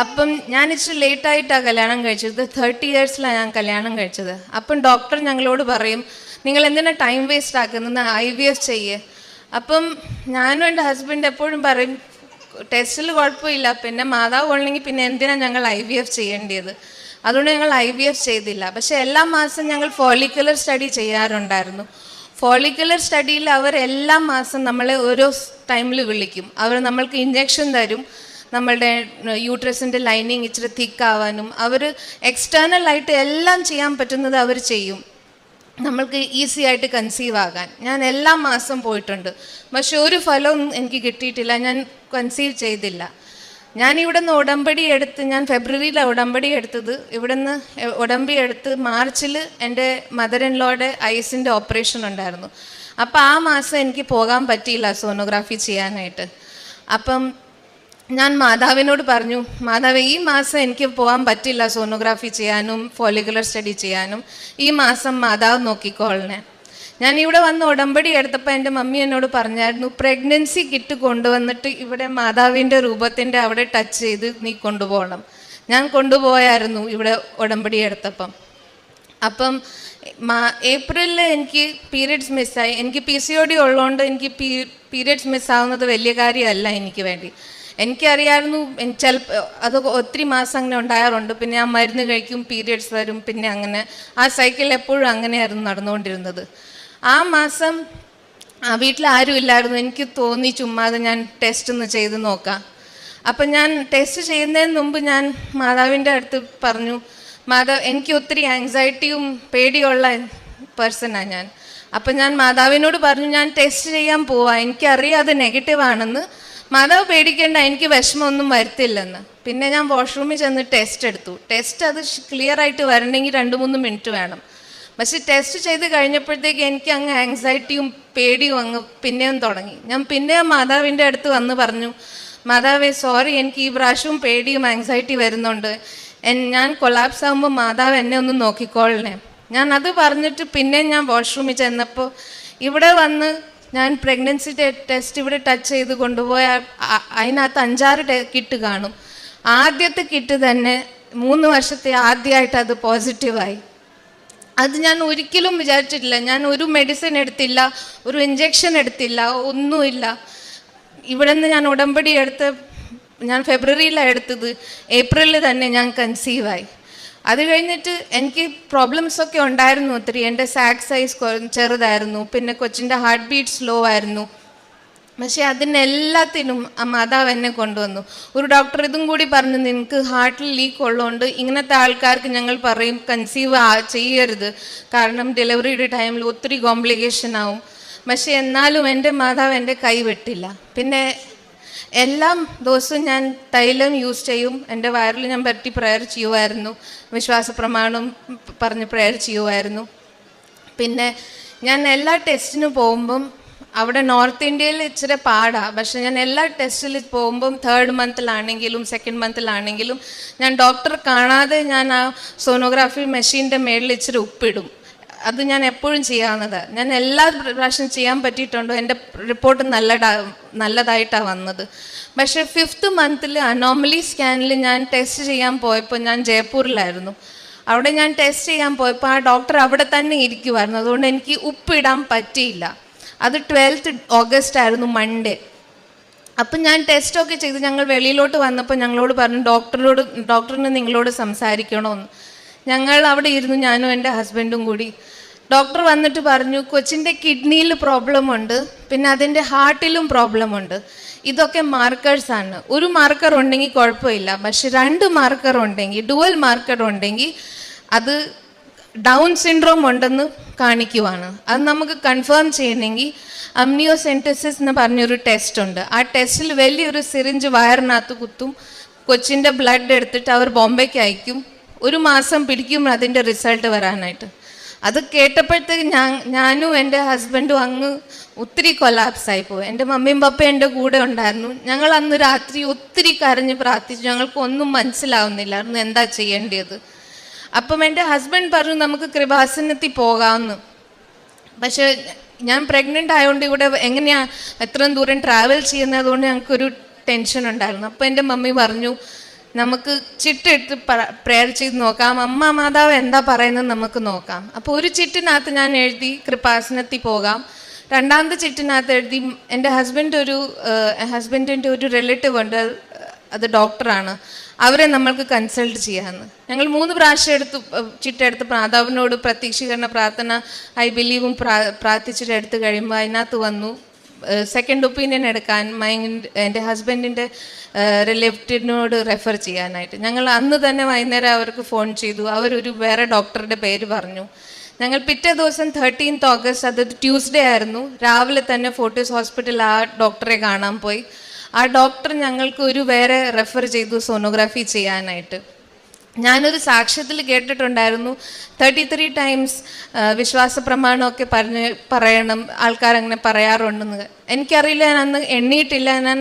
അപ്പം ഞാൻ ഇച്ചിരി ലേറ്റായിട്ടാണ് കല്യാണം കഴിച്ചത്. തേർട്ടി ഇയേഴ്സിലാണ് ഞാൻ കല്യാണം കഴിച്ചത്. അപ്പം ഡോക്ടർ ഞങ്ങളോട് പറയും നിങ്ങൾ എന്തിനാണ് ടൈം വേസ്റ്റ് ആക്കുന്നത്? ഐ വി എഫ് ചെയ്യേ. അപ്പം ഞാനും എന്റെ ഹസ്ബൻഡ് എപ്പോഴും പറയും ടെസ്റ്റിൽ കുഴപ്പമില്ല. പിന്നെ മാതാവ് ഉള്ളെങ്കിൽ പിന്നെ എന്തിനാണ് ഞങ്ങൾ ഐ വി എഫ് ചെയ്യേണ്ടത് അതുകൊണ്ട് ഞങ്ങൾ ഐ വി എഫ് ചെയ്തില്ല. പക്ഷെ എല്ലാ മാസം ഞങ്ങൾ ഫോളിക്കുലർ സ്റ്റഡി ചെയ്യാറുണ്ടായിരുന്നു. ഫോളിക്കുലർ സ്റ്റഡിയിൽ അവർ എല്ലാ മാസം നമ്മളെ ഓരോ ടൈമിൽ വിളിക്കും. അവർ നമ്മൾക്ക് ഇഞ്ചെക്ഷൻ തരും. നമ്മളുടെ യൂട്രസിന്റെ ലൈനിങ് ഇച്ചിരി തിക്കാവാനും അവർ എക്സ്റ്റേണലായിട്ട് എല്ലാം ചെയ്യാൻ പറ്റുന്നത് അവർ ചെയ്യും. നമ്മൾക്ക് ഈസി ആയിട്ട് കൺസീവ് ആകാൻ. ഞാൻ എല്ലാ മാസം പോയിട്ടുണ്ട്. പക്ഷെ ഒരു ഫലവും എനിക്ക് കിട്ടിയിട്ടില്ല. ഞാൻ കൺസീവ് ചെയ്തില്ല. ഞാൻ ഇവിടെ നിന്ന് ഉടമ്പടി എടുത്ത് ഞാൻ ഫെബ്രുവരിയിലാണ് ഉടമ്പടി എടുത്തത്. ഇവിടെ നിന്ന് ഉടമ്പടി എടുത്ത് മാർച്ചിൽ എന്റെ മദർ ഇൻ ലോയുടെ ഐസിന്റെ ഓപ്പറേഷൻ ഉണ്ടായിരുന്നു. അപ്പോൾ ആ മാസം എനിക്ക് പോകാൻ പറ്റിയില്ല സോണോഗ്രാഫി ചെയ്യാനായിട്ട്. അപ്പം ഞാൻ മാതാവിനോട് പറഞ്ഞു മാതാവ് ഈ മാസം എനിക്ക് പോകാൻ പറ്റില്ല സോണോഗ്രാഫി ചെയ്യാനും ഫോളിക്കുലർ സ്റ്റഡി ചെയ്യാനും. ഈ മാസം മാതാവ് നോക്കിക്കോളണേ. ഞാൻ ഇവിടെ വന്ന് ഉടമ്പടി എടുത്തപ്പോൾ എന്റെ മമ്മി എന്നോട് പറഞ്ഞായിരുന്നു പ്രഗ്നൻസി കിറ്റ് കൊണ്ടുവന്നിട്ട് ഇവിടെ മാതാവിന്റെ രൂപത്തിന്റെ അവിടെ ടച്ച് ചെയ്ത് നീ കൊണ്ടുപോകണം. ഞാൻ കൊണ്ടുപോയായിരുന്നു ഇവിടെ ഉടമ്പടി എടുത്തപ്പം. അപ്പം ഏപ്രിലിൽ എനിക്ക് പീരിയഡ്സ് മിസ്സായി എനിക്ക് പി സി ഒ ഡി ഉള്ളതുകൊണ്ട് എനിക്ക് പീരിയഡ്സ് മിസ്സാവുന്നത് വലിയ കാര്യമല്ല എനിക്ക് വേണ്ടി. എനിക്കറിയായിരുന്നു ചിലപ്പോൾ അത് ഒത്തിരി മാസം അങ്ങനെ ഉണ്ടാകാറുണ്ട് പിന്നെ ആ മരുന്ന് കഴിക്കും പീരിയഡ്സ് വരും പിന്നെ അങ്ങനെ ആ സൈക്കിൾ എപ്പോഴും അങ്ങനെയായിരുന്നു നടന്നുകൊണ്ടിരുന്നത്. ആ മാസം വീട്ടിൽ ആരും ഇല്ലായിരുന്നു. എനിക്ക് തോന്നി ചുമ്മാതെ ഞാൻ ടെസ്റ്റ് ഒന്ന് ചെയ്ത് നോക്കാം. അപ്പം ഞാൻ ടെസ്റ്റ് ചെയ്യുന്നതിന് മുമ്പ് ഞാൻ മാതാവിന്റെ അടുത്ത് പറഞ്ഞു മാതാവ് എനിക്ക് ഒത്തിരി ആങ്സൈറ്റിയും പേടിയുള്ള പേഴ്സണാണ് ഞാൻ. അപ്പം ഞാൻ മാതാവിനോട് പറഞ്ഞു ഞാൻ ടെസ്റ്റ് ചെയ്യാൻ പോവാം. എനിക്കറിയാം അത് നെഗറ്റീവ് ആണെന്ന്. മാതാവ് പേടിക്കേണ്ട എനിക്ക് വിഷമമൊന്നും വരുത്തില്ലെന്ന്. പിന്നെ ഞാൻ വാഷ്റൂമിൽ ചെന്ന് ടെസ്റ്റ് എടുത്തു. ടെസ്റ്റ് അത് ക്ലിയർ ആയിട്ട് വരണമെങ്കിൽ രണ്ട് മൂന്ന് മിനിറ്റ് വേണം. പക്ഷെ ടെസ്റ്റ് ചെയ്ത് കഴിഞ്ഞപ്പോഴത്തേക്ക് എനിക്ക് അങ്ങ് ആങ്സൈറ്റിയും പേടിയും അങ്ങ് പിന്നെയും തുടങ്ങി. ഞാൻ പിന്നെ മാതാവിന്റെ അടുത്ത് വന്ന് പറഞ്ഞു മാതാവേ സോറി എനിക്ക് ഈ പ്രാവശ്യവും പേടിയും ആങ്സൈറ്റി വരുന്നുണ്ട്. ഞാൻ കൊളാപ്സ് ആകുമ്പോൾ മാതാവ് എന്നെ ഒന്ന് നോക്കിക്കോളണേ. ഞാൻ അത് പറഞ്ഞിട്ട് പിന്നെ ഞാൻ വാഷ്റൂമിൽ ചെന്നപ്പോൾ ഇവിടെ വന്ന് ഞാൻ പ്രഗ്നൻസി ടെസ്റ്റ് ഇവിടെ ടച്ച് ചെയ്ത് കൊണ്ടുപോയ അതിനകത്ത് അഞ്ചാറ് കിറ്റ് കാണും. ആദ്യത്തെ കിറ്റ് തന്നെ മൂന്ന് വർഷത്തെ ആദ്യമായിട്ട് അത് പോസിറ്റീവായി അത് ഞാൻ ഒരിക്കലും വിചാരിച്ചിട്ടില്ല. ഞാൻ ഒരു മെഡിസിൻ എടുത്തില്ല ഒരു ഇഞ്ചെക്ഷൻ എടുത്തില്ല ഒന്നുമില്ല. ഇവിടെ നിന്ന് ഞാൻ ഉടമ്പടി എടുത്ത് ഞാൻ ഫെബ്രുവരിയിലാണ് എടുത്തത്. ഏപ്രിലിൽ തന്നെ ഞാൻ കൺസീവായി അത് കഴിഞ്ഞിട്ട് എനിക്ക് പ്രോബ്ലംസ് ഒക്കെ ഉണ്ടായിരുന്നു ഒത്തിരി. എന്റെ സാക്ക് സൈസ് ചെറുതായിരുന്നു. പിന്നെ കൊച്ചിന്റെ ഹാർട്ട് ബീറ്റ് സ്ലോ ആയിരുന്നു. പക്ഷേ അതിനെല്ലാത്തിനും ആ മാതാവ് എന്നെ കൊണ്ടുവന്നു. ഒരു ഡോക്ടർ ഇതും കൂടി പറഞ്ഞു നിനക്ക് ഹാർട്ടിൽ ലീക്ക് ഉള്ളതുകൊണ്ട് ഇങ്ങനത്തെ ആൾക്കാർക്ക് ഞങ്ങൾ പറയും കൺസീവ് ചെയ്യരുത്. കാരണം ഡെലിവറിയുടെ ടൈമിൽ ഒത്തിരി കോംപ്ലിക്കേഷൻ ആവും. പക്ഷേ എന്നാലും എന്റെ മാതാവ് എന്റെ കൈ വെട്ടില്ല. പിന്നെ എല്ലാം ദിവസവും ഞാൻ തൈലം യൂസ് ചെയ്യും. എന്റെ വയറിൽ ഞാൻ പറ്റി പ്രയർ ചെയ്യുമായിരുന്നു വിശ്വാസ പ്രമാണം പറഞ്ഞ് പ്രയർ ചെയ്യുമായിരുന്നു പിന്നെ ഞാൻ എല്ലാ ടെസ്റ്റിനും പോകുമ്പം അവിടെ നോർത്ത് ഇന്ത്യയിൽ ഇച്ചിരി പാടാണ് പക്ഷെ ഞാൻ എല്ലാ ടെസ്റ്റിൽ പോകുമ്പം തേർഡ് മന്തിലാണെങ്കിലും സെക്കൻഡ് മന്തിലാണെങ്കിലും ഞാൻ ഡോക്ടർ കാണാതെ ഞാൻ ആ സോണോഗ്രാഫി മെഷീന്റെ മേളിൽ ഇച്ചിരി ഉപ്പിടും. അത് ഞാൻ എപ്പോഴും ചെയ്യാവുന്നത്. ഞാൻ എല്ലാ പ്രാവശ്യം ചെയ്യാൻ പറ്റിയിട്ടുണ്ടോ? എന്റെ റിപ്പോർട്ട് നല്ലതാ നല്ലതായിട്ടാണ് വന്നത്. പക്ഷേ ഫിഫ്ത്ത് മന്തിൽ അനോമലി സ്കാനിൽ ഞാൻ ടെസ്റ്റ് ചെയ്യാൻ പോയപ്പോൾ ഞാൻ ജയ്പൂരിലായിരുന്നു. അവിടെ ഞാൻ ടെസ്റ്റ് ചെയ്യാൻ പോയപ്പോൾ ആ ഡോക്ടർ അവിടെ തന്നെ ഇരിക്കുമായിരുന്നു അതുകൊണ്ട് എനിക്ക് ഉപ്പിടാൻ പറ്റിയില്ല. അത് ട്വൽത്ത് ഓഗസ്റ്റ് ആയിരുന്നു മൺഡേ അപ്പം ഞാൻ ടെസ്റ്റൊക്കെ ചെയ്ത് ഞങ്ങൾ വെളിയിലോട്ട് വന്നപ്പോൾ ഞങ്ങളോട് പറഞ്ഞു ഡോക്ടറോട് ഡോക്ടറിന് നിങ്ങളോട് സംസാരിക്കണമെന്ന്. ഞങ്ങൾ അവിടെ ഇരുന്നു ഞാനും എന്റെ ഹസ്ബൻഡും കൂടി. ഡോക്ടർ വന്നിട്ട് പറഞ്ഞു കൊച്ചിന്റെ കിഡ്നിയിൽ പ്രോബ്ലമുണ്ട് പിന്നെ അതിന്റെ ഹാർട്ടിലും പ്രോബ്ലമുണ്ട് ഇതൊക്കെ മാർക്കേഴ്സ് ആണ്. ഒരു മാർക്കർ ഉണ്ടെങ്കിൽ കുഴപ്പമില്ല പക്ഷെ രണ്ട് മാർക്കർ ഉണ്ടെങ്കിൽ ഡുവൽ മാർക്കർ ഉണ്ടെങ്കിൽ അത് ഡൗൺ സിൻഡ്രോം ഉണ്ടെന്ന് കാണിക്കുവാണ്. അത് നമുക്ക് കൺഫേം ചെയ്യണമെങ്കിൽ അമ്നിയോസെന്റസിസ് എന്ന് പറഞ്ഞൊരു ടെസ്റ്റ് ഉണ്ട്. ആ ടെസ്റ്റിൽ വലിയൊരു സിറിഞ്ച് വയറിനകത്ത് കുത്തും കൊച്ചിന്റെ ബ്ലഡ് എടുത്തിട്ട് അവർ ബോംബെക്ക് അയക്കും. ഒരു മാസം പിടിക്കും അതിന്റെ റിസൾട്ട് വരാനായിട്ട്. അത് കേട്ടപ്പോഴത്തേക്ക് ഞാൻ ഞാനും എന്റെ ഹസ്ബൻഡും അങ്ങ് ഒത്തിരി കൊലാപ്സായി പോയി. എന്റെ മമ്മിയും പപ്പയും എന്റെ കൂടെ ഉണ്ടായിരുന്നു. ഞങ്ങൾ അന്ന് രാത്രി ഒത്തിരി കരഞ്ഞ് പ്രാർത്ഥിച്ചു. ഞങ്ങൾക്ക് ഒന്നും മനസ്സിലാവുന്നില്ലായിരുന്നു എന്താ ചെയ്യേണ്ടത്. അപ്പം എന്റെ ഹസ്ബൻഡ് പറഞ്ഞു നമുക്ക് കൃപാസനത്തിൽ പോകാമെന്ന്. പക്ഷേ ഞാൻ പ്രഗ്നന്റ് ആയതുകൊണ്ട് ഇവിടെ എങ്ങനെയാണ് എത്രയും ദൂരം ട്രാവൽ ചെയ്യുന്നതുകൊണ്ട് ഞങ്ങൾക്കൊരു ടെൻഷൻ ഉണ്ടായിരുന്നു. അപ്പോൾ എന്റെ മമ്മി പറഞ്ഞു നമുക്ക് ചിട്ടെടുത്ത് പ്രെയർ ചെയ്ത് നോക്കാം. അമ്മ മാതാവ് എന്താ പറയുന്നത് നമുക്ക് നോക്കാം. അപ്പോൾ ഒരു ചിട്ടിനകത്ത് ഞാൻ എഴുതി കൃപാസനത്തിൽ പോകാം. രണ്ടാമത്തെ ചിട്ടിനകത്ത് എഴുതി എന്റെ ഹസ്ബൻഡ് ഒരു ഹസ്ബൻഡിന്റെ ഒരു റിലേറ്റീവ് ഉണ്ട് അത് ഡോക്ടറാണ് അവരെ നമ്മൾക്ക് കൺസൾട്ട് ചെയ്യാമെന്ന്. ഞങ്ങൾ മൂന്ന് പ്രാവശ്യം എടുത്ത് ചിട്ടെടുത്ത് മാതാവിനോട് പ്രത്യക്ഷീകരണ പ്രാർത്ഥന ഐ ബിലീവും പ്രാ പ്രാർത്ഥിച്ചിട്ട് എടുത്ത് കഴിയുമ്പോൾ അതിനകത്ത് വന്നു. സെക്കൻഡ് ഒപ്പീനിയൻ എടുക്കാൻ മൈൻഡ് എന്റെ ഹസ്ബൻഡിന്റെ റിലേറ്റീവിനോട് റെഫർ ചെയ്യാനായിട്ട്. ഞങ്ങൾ അന്ന് തന്നെ വൈകുന്നേരം അവർക്ക് ഫോൺ ചെയ്തു. അവരൊരു വേറെ ഡോക്ടറുടെ പേര് പറഞ്ഞു. ഞങ്ങൾ പിറ്റേ ദിവസം തേർട്ടീൻത്ത് ഓഗസ്റ്റ് അത് ട്യൂസ്ഡേ ആയിരുന്നു. രാവിലെ തന്നെ ഫോർട്ടീസ് ഹോസ്പിറ്റലിൽ ആ ഡോക്ടറെ കാണാൻ പോയി. ആ ഡോക്ടർ ഞങ്ങൾക്ക് ഒരു വേറെ റെഫർ ചെയ്തു സോണോഗ്രാഫി ചെയ്യാനായിട്ട്. ഞാനൊരു സാക്ഷ്യത്തിൽ കേട്ടിട്ടുണ്ടായിരുന്നു. തേർട്ടി ത്രീ ടൈംസ് വിശ്വാസ പ്രമാണമൊക്കെ പറഞ്ഞ് പറയണം ആൾക്കാരങ്ങനെ പറയാറുണ്ടെന്ന്. എനിക്കറിയില്ല ഞാൻ അന്ന് എണ്ണിയിട്ടില്ല ഞാൻ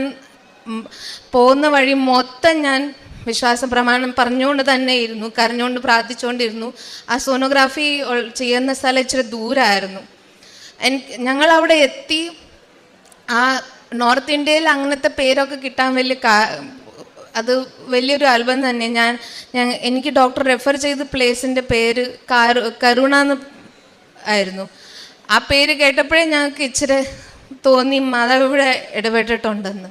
പോകുന്ന വഴി മൊത്തം ഞാൻ വിശ്വാസ പ്രമാണം പറഞ്ഞുകൊണ്ട് തന്നെ ഇരുന്നു കരഞ്ഞുകൊണ്ട് പ്രാർത്ഥിച്ചുകൊണ്ടിരുന്നു. ആ സോണോഗ്രാഫി ചെയ്യുന്ന സ്ഥലം ഇച്ചിരി ദൂരമായിരുന്നു എനിക്ക് ഞങ്ങൾ അവിടെ എത്തി. ആ നോർത്ത് ഇന്ത്യയിൽ അങ്ങനത്തെ പേരൊക്കെ കിട്ടാൻ വലിയ അത് വലിയൊരു ആൽബം തന്നെ. ഞാൻ ഞാൻ എനിക്ക് ഡോക്ടർ റെഫർ ചെയ്ത പ്ലേസിന്റെ പേര് കാരു കരുണ എന്ന് ആയിരുന്നു. ആ പേര് കേട്ടപ്പോഴേ ഞങ്ങൾക്ക് ഇച്ചിരി തോന്നി മാതാവ് ഇവിടെ ഇടപെട്ടിട്ടുണ്ടെന്ന്.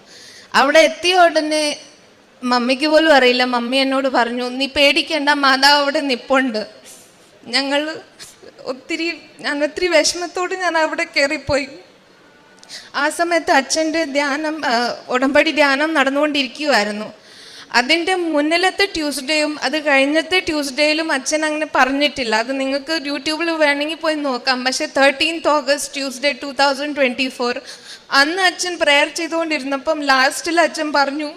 അവിടെ എത്തിയ ഉടനെ മമ്മിക്ക് പോലും അറിയില്ല. മമ്മി എന്നോട് പറഞ്ഞു നീ പേടിക്കേണ്ട മാതാവ് അവിടെ നിപ്പുണ്ട്. ഞങ്ങൾ ഒത്തിരി ഞാൻ ഒത്തിരി വിഷമത്തോട് ഞാൻ അവിടെ കയറിപ്പോയി. ആ സമയത്ത് അച്ഛന്റെ ധ്യാനം ഉടമ്പടി ധ്യാനം നടന്നുകൊണ്ടിരിക്കുമായിരുന്നു അതിന്റെ മുന്നിലത്തെ ട്യൂസ്ഡേയും അത് കഴിഞ്ഞത്തെ ട്യൂസ്ഡേയിലും അച്ഛൻ അങ്ങനെ പറഞ്ഞിട്ടില്ല. അത് നിങ്ങൾക്ക് യൂട്യൂബിൽ വേണമെങ്കിൽ പോയി നോക്കാം. പക്ഷേ thirteenth August Tuesday two thousand twenty four അന്ന് അച്ഛൻ പ്രെയർ ചെയ്തുകൊണ്ടിരുന്നപ്പം ലാസ്റ്റിൽ അച്ഛൻ പറഞ്ഞു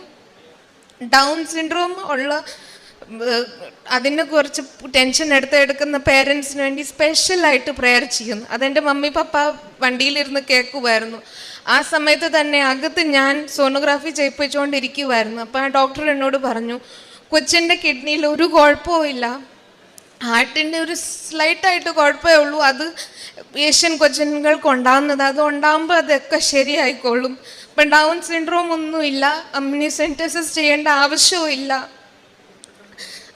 ഡൗൺ സിൻഡ്രോം ഉള്ള അതിനെ കുറച്ച് ടെൻഷൻ എടുത്ത് എടുക്കുന്ന പേരൻസിന് വേണ്ടി സ്പെഷ്യലായിട്ട് പ്രെയർ ചെയ്യും. അതെന്റെ മമ്മി പപ്പ വണ്ടിയിലിരുന്ന് കേൾക്കുമായിരുന്നു ആ സമയത്ത് തന്നെ അകത്ത് ഞാൻ സോണോഗ്രാഫി ചെയ്യിപ്പിച്ചുകൊണ്ടിരിക്കുമായിരുന്നു അപ്പോൾ ആ ഡോക്ടർ എന്നോട് പറഞ്ഞു കൊച്ചിന്റെ കിഡ്നിയിൽ ഒരു കുഴപ്പവും ഇല്ല. ഹാർട്ടിന്റെ ഒരു സ്ലൈറ്റായിട്ട് കുഴപ്പമേ ഉള്ളൂ. അത് ഏഷ്യൻ കൊച്ചിനുകൾക്ക് ഉണ്ടാകുന്നത് അത് ഉണ്ടാകുമ്പോൾ അതൊക്കെ ശരിയായിക്കോളും. ഇപ്പം ഡൗൺ സിൻഡ്രോം ഒന്നുമില്ല അമ്യൂണിസെന്റസിസ് ചെയ്യേണ്ട ആവശ്യവും ഇല്ല.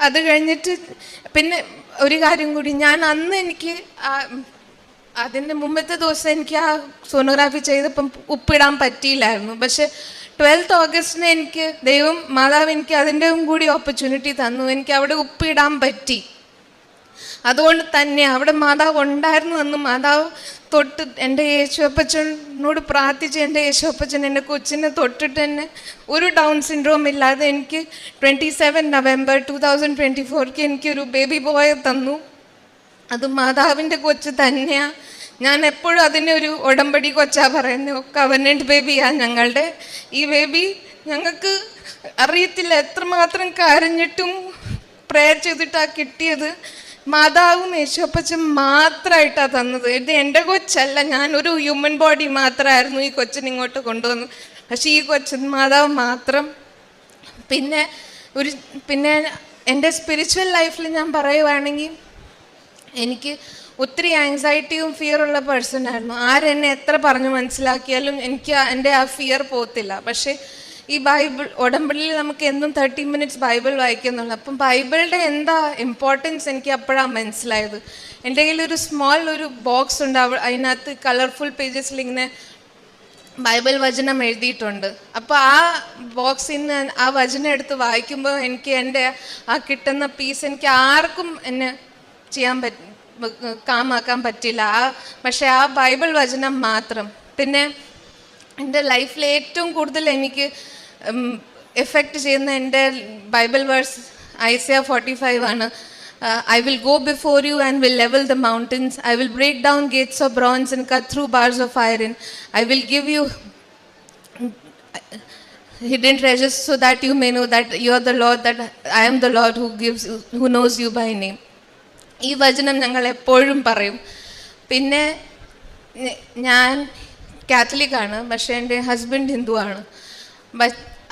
അത് കഴിഞ്ഞിട്ട് പിന്നെ ഒരു കാര്യം കൂടി. ഞാൻ അന്ന് എനിക്ക് അതിന്റെ മുമ്പത്തെ ദിവസം എനിക്ക് ആ സോണോഗ്രാഫി ചെയ്തപ്പം ഉപ്പിടാൻ പറ്റിയില്ലായിരുന്നു. പക്ഷെ ട്വൽത്ത് ഓഗസ്റ്റിന് എനിക്ക് ദൈവം മാതാവ് എനിക്ക് അതിന്റെ കൂടി ഓപ്പർച്യൂണിറ്റി തന്നു. എനിക്ക് അവിടെ ഉപ്പിടാൻ പറ്റി. അതുകൊണ്ട് തന്നെ അവിടെ മാതാവ് ഉണ്ടായിരുന്നു എന്ന് മാതാവ് തൊട്ട് എന്റെ യേശുവപ്പച്ചനോട് പ്രാർത്ഥിച്ച് എന്റെ യേശുപ്പച്ചൻ എന്റെ കൊച്ചിനെ തൊട്ടിട്ട് തന്നെ ഒരു ഡൗൺ സിൻഡ്രോം ഇല്ലാതെ എനിക്ക് twenty seven November two thousand twenty fork എനിക്കൊരു ബേബി ബോയെ തന്നു. അത് മാതാവിന്റെ കൊച്ച് തന്നെയാണ് ഞാൻ എപ്പോഴും അതിനെ ഒരു ഉടമ്പടി കൊച്ചാ പറയുന്നത് കവനന്റ് ബേബിയാ ഞങ്ങളുടെ. ഈ ബേബി ഞങ്ങൾക്ക് അറിയത്തില്ല. എത്രമാത്രം കരഞ്ഞിട്ടും പ്രേയർ ചെയ്തിട്ടാ കിട്ടിയത്. മാതാവും യേശുപ്പച്ചും മാത്രമായിട്ടാണ് തന്നത്. ഇത് എന്റെ കൊച്ചല്ല. ഞാനൊരു ഹ്യൂമൻ ബോഡി മാത്രമായിരുന്നു ഈ കൊച്ചിന് ഇങ്ങോട്ട് കൊണ്ടുവന്നത്. പക്ഷെ ഈ കൊച്ചൻ മാതാവ് മാത്രം. പിന്നെ ഒരു പിന്നെ എന്റെ സ്പിരിച്വൽ ലൈഫിൽ ഞാൻ പറയുവാണെങ്കിൽ എനിക്ക് ഒത്തിരി ആങ്സൈറ്റിയും ഫിയറുള്ള പേഴ്സൺ ആയിരുന്നു. ആരെന്നെ എത്ര പറഞ്ഞു മനസ്സിലാക്കിയാലും എനിക്ക് എന്റെ ആ ഫിയർ പോകത്തില്ല. പക്ഷേ ഈ ബൈബിൾ ഉടമ്പടിയിൽ നമുക്ക് എന്നും തേർട്ടി മിനിറ്റ്സ് ബൈബിൾ വായിക്കുന്നുള്ളൂ. അപ്പം ബൈബിളിന്റെ എന്താ ഇമ്പോർട്ടൻസ് എനിക്ക് അപ്പോഴാണ് മനസ്സിലായത്. എന്റെ കയ്യിൽ ഒരു സ്മോൾ ഒരു ബോക്സ് ഉണ്ട്. അവ അതിനകത്ത് കളർഫുൾ പേജസിൽ ഇങ്ങനെ ബൈബിൾ വചനം എഴുതിയിട്ടുണ്ട്. അപ്പോൾ ആ ബോക്സിൽ നിന്ന് ആ വചനം എടുത്ത് വായിക്കുമ്പോൾ എനിക്ക് എന്റെ ആ കിട്ടുന്ന പീസ് എനിക്ക് ആർക്കും എന്നെ ചെയ്യാൻ പറ്റും കാമാക്കാൻ പറ്റില്ല ആ പക്ഷേ ആ ബൈബിൾ വചനം മാത്രം പിന്നെ എൻ്റെ ലൈഫിൽ ഏറ്റവും കൂടുതൽ എനിക്ക് എഫക്റ്റ് ചെയ്യുന്ന എൻ്റെ Bible verse Isaiah forty five ആണ് I will go before you and will level the mountains I will break down gates of bronze and cut through bars of iron I will give you hidden treasures so that you may know that you are the Lord, that I am the Lord who gives, who knows you by name. ഈ വചനം ഞങ്ങൾ എപ്പോഴും പറയും. പിന്നെ ഞാൻ കാത്തലിക്കാണ് പക്ഷേ എന്റെ ഹസ്ബൻഡ് ഹിന്ദുവാണ്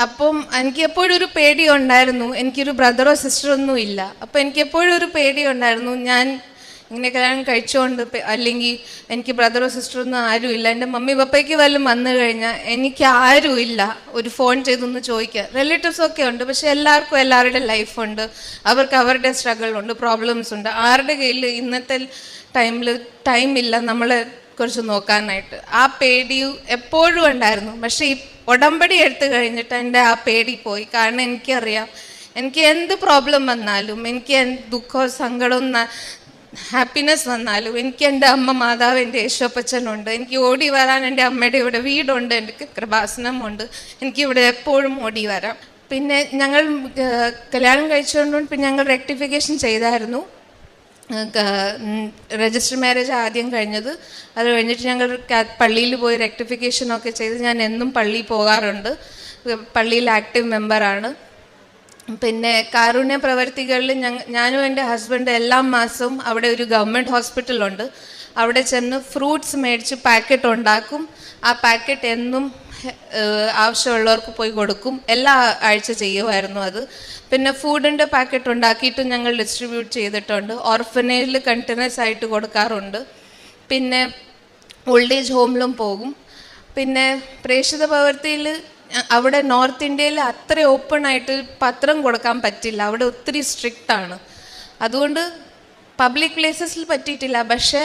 അപ്പം എനിക്ക് എപ്പോഴും ഒരു പേടി ഉണ്ടായിരുന്നു. എനിക്കൊരു ബ്രദറോ സിസ്റ്ററോ ഒന്നും ഇല്ല. അപ്പം എനിക്ക് എപ്പോഴും ഒരു പേടി ഉണ്ടായിരുന്നു. ഞാൻ ഇങ്ങനെ കല്യാണം കഴിച്ചുകൊണ്ട് അല്ലെങ്കിൽ എനിക്ക് ബ്രദറോ സിസ്റ്ററോ ഒന്നും ആരുമില്ല എന്റെ മമ്മി പപ്പയ്ക്ക് വല്ലതും വന്നു കഴിഞ്ഞാൽ എനിക്ക് ആരുമില്ല ഒരു ഫോൺ ചെയ്തൊന്ന് ചോദിക്കുക റിലേറ്റീവ്സ് ഒക്കെ ഉണ്ട്. പക്ഷെ എല്ലാവർക്കും എല്ലാവരുടെ ലൈഫുണ്ട് അവർക്ക് അവരുടെ സ്ട്രഗിൾ ഉണ്ട് പ്രോബ്ലംസ് ഉണ്ട്. ആരുടെ കയ്യിൽ ഇന്നത്തെ ടൈമിൽ ടൈം ഇല്ല നമ്മളെ കുറിച്ച് നോക്കാനായിട്ട്. ആ പേടി എപ്പോഴും ഉണ്ടായിരുന്നു. പക്ഷേ ഈ ഉടമ്പടി എടുത്തു കഴിഞ്ഞിട്ട് എന്റെ ആ പേടി പോയി. കാരണം എനിക്കറിയാം എനിക്ക് എന്ത് പ്രോബ്ലം വന്നാലും എനിക്ക് എന്ത് സങ്കടമോ ഹാപ്പിനെസ് വന്നാലും എനിക്ക് എന്റെ അമ്മ മാതാവ് എന്റെ യേശോപ്പച്ചനുണ്ട് എനിക്ക് ഓടി വരാൻ എന്റെ അമ്മയുടെ ഇവിടെ വീടുണ്ട്. എനിക്ക് കൃപാസനമുണ്ട്. എനിക്കിവിടെ എപ്പോഴും ഓടി വരാം. പിന്നെ ഞങ്ങൾ കല്യാണം കഴിച്ചുകൊണ്ട് പിന്നെ ഞങ്ങൾ റെക്ടിഫിക്കേഷൻ ചെയ്തായിരുന്നു. രജിസ്റ്റർ മാരേജ് ആദ്യം കഴിഞ്ഞത്. അത് കഴിഞ്ഞിട്ട് ഞങ്ങൾ പള്ളിയിൽ പോയി റെക്ടിഫിക്കേഷനൊക്കെ ചെയ്ത് ഞാൻ എന്നും പള്ളിയിൽ പോകാറുണ്ട്. പള്ളിയിൽ ആക്റ്റീവ് മെമ്പറാണ് പിന്നെ കാരുണ്യ പ്രവർത്തികളിൽ ഞാനും എന്റെ ഹസ്ബൻഡ് എല്ലാ മാസവും അവിടെ ഒരു ഗവൺമെന്റ് ഹോസ്പിറ്റലുണ്ട് അവിടെ ചെന്ന് ഫ്രൂട്ട്സ് മേടിച്ച് പാക്കറ്റ് ഉണ്ടാക്കും. ആ പാക്കറ്റ് എന്നും ആവശ്യമുള്ളവർക്ക് പോയി കൊടുക്കും. എല്ലാ ആഴ്ച ചെയ്യുമായിരുന്നു അത്. പിന്നെ ഫുഡിന്റെ പാക്കറ്റ് ഉണ്ടാക്കിയിട്ട് ഞങ്ങൾ ഡിസ്ട്രിബ്യൂട്ട് ചെയ്തിട്ടുണ്ട്. ഓർഫനേജിൽ കണ്ടിന്യൂസ് ആയിട്ട് കൊടുക്കാറുണ്ട്. പിന്നെ ഓൾഡ് ഏജ് ഹോമിലും പോകും. പിന്നെ പ്രേക്ഷിത പ്രവൃത്തിയിൽ അവിടെ നോർത്ത് ഇന്ത്യയിൽ അത്ര ഓപ്പൺ ആയിട്ട് പത്രം കൊടുക്കാൻ പറ്റില്ല. അവിടെ ഒത്തിരി സ്ട്രിക്റ്റ് ആണ്. അതുകൊണ്ട് പബ്ലിക് പ്ലേസസിൽ പറ്റിയിട്ടില്ല. പക്ഷേ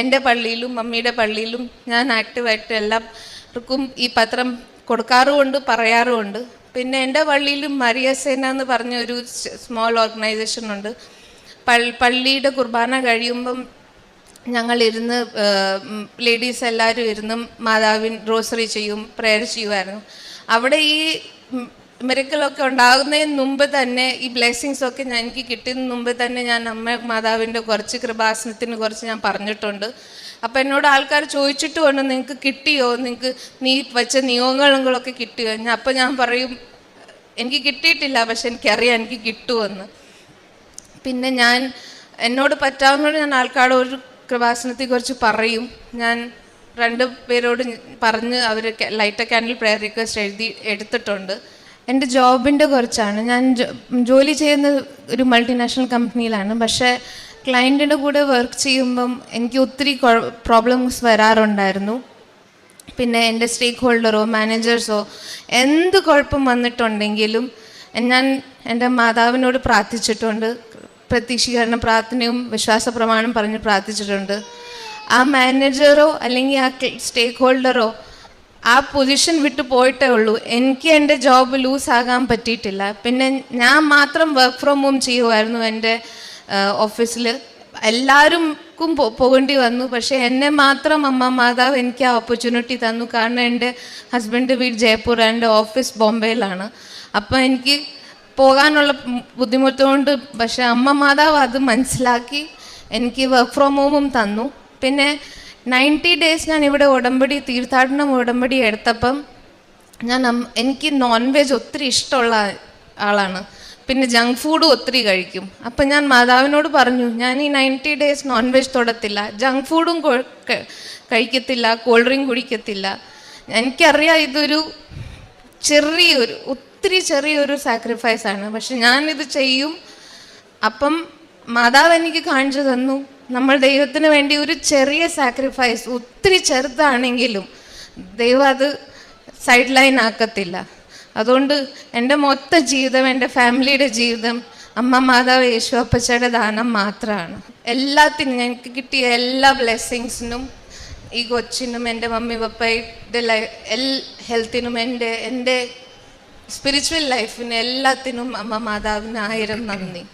എന്റെ പള്ളിയിലും മമ്മിയുടെ പള്ളിയിലും ഞാൻ ആക്റ്റീവായിട്ട് എല്ലാവർക്കും ഈ പത്രം കൊടുക്കാറുമുണ്ട് പറയാറുമുണ്ട്. പിന്നെ എന്റെ പള്ളിയിലും മരിയ സേന എന്ന് പറഞ്ഞ ഒരു സ്മോൾ ഓർഗനൈസേഷൻ ഉണ്ട്. പള്ളിയുടെ കുർബാന കഴിയുമ്പം ഞങ്ങൾ ഇരുന്ന് ലേഡീസ് എല്ലാവരും ഇരുന്ന് മാതാവിൻ റോസറി ചെയ്യും പ്രെയർ ചെയ്യുമായിരുന്നു. അവിടെ ഈ മിരക്കലൊക്കെ ഉണ്ടാകുന്നതിന് മുമ്പ് തന്നെ ഈ ബ്ലെസ്സിങ്സ് ഒക്കെ ഞാൻ എനിക്ക് കിട്ടുന്നതിന് മുമ്പ് തന്നെ ഞാൻ അമ്മ മാതാവിന്റെ കുറച്ച് കൃപാസനത്തിന് കുറച്ച് ഞാൻ പറഞ്ഞിട്ടുണ്ട്. അപ്പം എന്നോട് ആൾക്കാർ ചോദിച്ചിട്ട് വേണം നിങ്ങൾക്ക് കിട്ടിയോ? നിങ്ങൾക്ക് നീ വെച്ച നിയോഗങ്ങളൊക്കെ കിട്ടിയോ? ഞാൻ അപ്പം ഞാൻ പറയും എനിക്ക് കിട്ടിയിട്ടില്ല പക്ഷെ എനിക്കറിയാം എനിക്ക് കിട്ടുമെന്ന്. പിന്നെ ഞാൻ എന്നോട് പറ്റാവുന്നതോട് ഞാൻ ആൾക്കാരോട് ഒരു കൃപാസനത്തെ കുറിച്ച് പറയും. ഞാൻ രണ്ട് പേരോട് പറഞ്ഞ് അവർ ലൈറ്റ് ക്യാൻഡിൽ പ്രയർ റിക്വസ്റ്റ് എഴുതി എടുത്തിട്ടുണ്ട്. എന്റെ ജോബിന്റെ കുറച്ചാണ്. ഞാൻ ജോലി ചെയ്യുന്ന ഒരു മൾട്ടിനാഷണൽ കമ്പനിയിലാണ് പക്ഷേ ക്ലയന്റിന്റെ കൂടെ വർക്ക് ചെയ്യുമ്പം എനിക്ക് ഒത്തിരി പ്രോബ്ലംസ് വരാറുണ്ടായിരുന്നു. പിന്നെ എന്റെ സ്റ്റേക്ക് ഹോൾഡറോ മാനേജേഴ്സോ എന്ത് കുഴപ്പം വന്നിട്ടുണ്ടെങ്കിലും ഞാൻ എന്റെ മാതാവിനോട് പ്രാർത്ഥിച്ചിട്ടുണ്ട്. പ്രതീക്ഷീകരണ പ്രാർത്ഥനയും വിശ്വാസ പ്രമാണം പറഞ്ഞ് പ്രാർത്ഥിച്ചിട്ടുണ്ട്. ആ മാനേജറോ അല്ലെങ്കിൽ ആ സ്റ്റേക്ക് ഹോൾഡറോ ആ പൊസിഷൻ വിട്ടു പോയിട്ടേ ഉള്ളൂ. എനിക്ക് എന്റെ ജോബ് ലൂസ് ആകാൻ പറ്റിയിട്ടില്ല. പിന്നെ ഞാൻ മാത്രം വർക്ക് ഫ്രം ഹോം ചെയ്യുമായിരുന്നു എന്റെ ഓഫീസിൽ എല്ലാവർക്കും പോകേണ്ടി വന്നു. പക്ഷേ എന്നെ മാത്രം അമ്മ മാതാവ് എനിക്ക് ആ ഓപ്പർച്യൂണിറ്റി തന്നു. കാരണം എന്റെ ഹസ്ബൻഡ് വീട് ജയ്പൂർ എന്റെ ഓഫീസ് ബോംബെയിലാണ്. അപ്പം എനിക്ക് പോകാനുള്ള ബുദ്ധിമുട്ടുകൊണ്ട് പക്ഷേ അമ്മ മാതാവ് അത് മനസ്സിലാക്കി എനിക്ക് വർക്ക് ഫ്രം ഹോമും തന്നു. പിന്നെ നയന്റി ഡേയ്സ് ഞാൻ ഇവിടെ ഉടമ്പടി തീർത്ഥാടനം ഉടമ്പടി എടുത്തപ്പം ഞാൻ എനിക്ക് നോൺ വെജ് ഒത്തിരി ഇഷ്ടമുള്ള ആളാണ്. പിന്നെ ജങ്ക് ഫുഡും ഒത്തിരി കഴിക്കും. അപ്പം ഞാൻ മാതാവിനോട് പറഞ്ഞു ഞാൻ ഈ നയന്റി ഡേയ്സ് നോൺ വെജ് തൊടത്തില്ല ജങ്ക് ഫുഡും കഴിക്കത്തില്ല കോൾഡ് ഡ്രിങ്ക് കുടിക്കത്തില്ല. എനിക്കറിയാം ഇതൊരു ചെറിയൊരു ഒത്തിരി ചെറിയൊരു സാക്രിഫൈസ് ആണ്. പക്ഷെ ഞാനിത് ചെയ്യും. അപ്പം മാതാവ് എനിക്ക് കാണിച്ചു തന്നു. നമ്മൾ ദൈവത്തിന് വേണ്ടി ഒരു ചെറിയ സാക്രിഫൈസ് ഒത്തിരി ചെറുതാണെങ്കിലും ദൈവം അത് സൈഡ് ലൈൻ ആക്കത്തില്ല. അതുകൊണ്ട് എന്റെ മൊത്ത ജീവിതം എന്റെ ഫാമിലിയുടെ ജീവിതം അമ്മ മാതാവ് യേശു അപ്പച്ചയുടെ ദാനം മാത്രമാണ് എല്ലാത്തിനും എനിക്ക് കിട്ടിയ എല്ലാ ബ്ലെസ്സിങ്സിനും ഈ കൊച്ചിനും എന്റെ മമ്മി പപ്പയുടെ ലൈഫ് എൽ ഹെൽത്തിനും എന്റെ എന്റെ സ്പിരിച്വൽ ലൈഫിന് എല്ലാത്തിനും അമ്മ മാതാവിന് ആയിരം നന്ദി.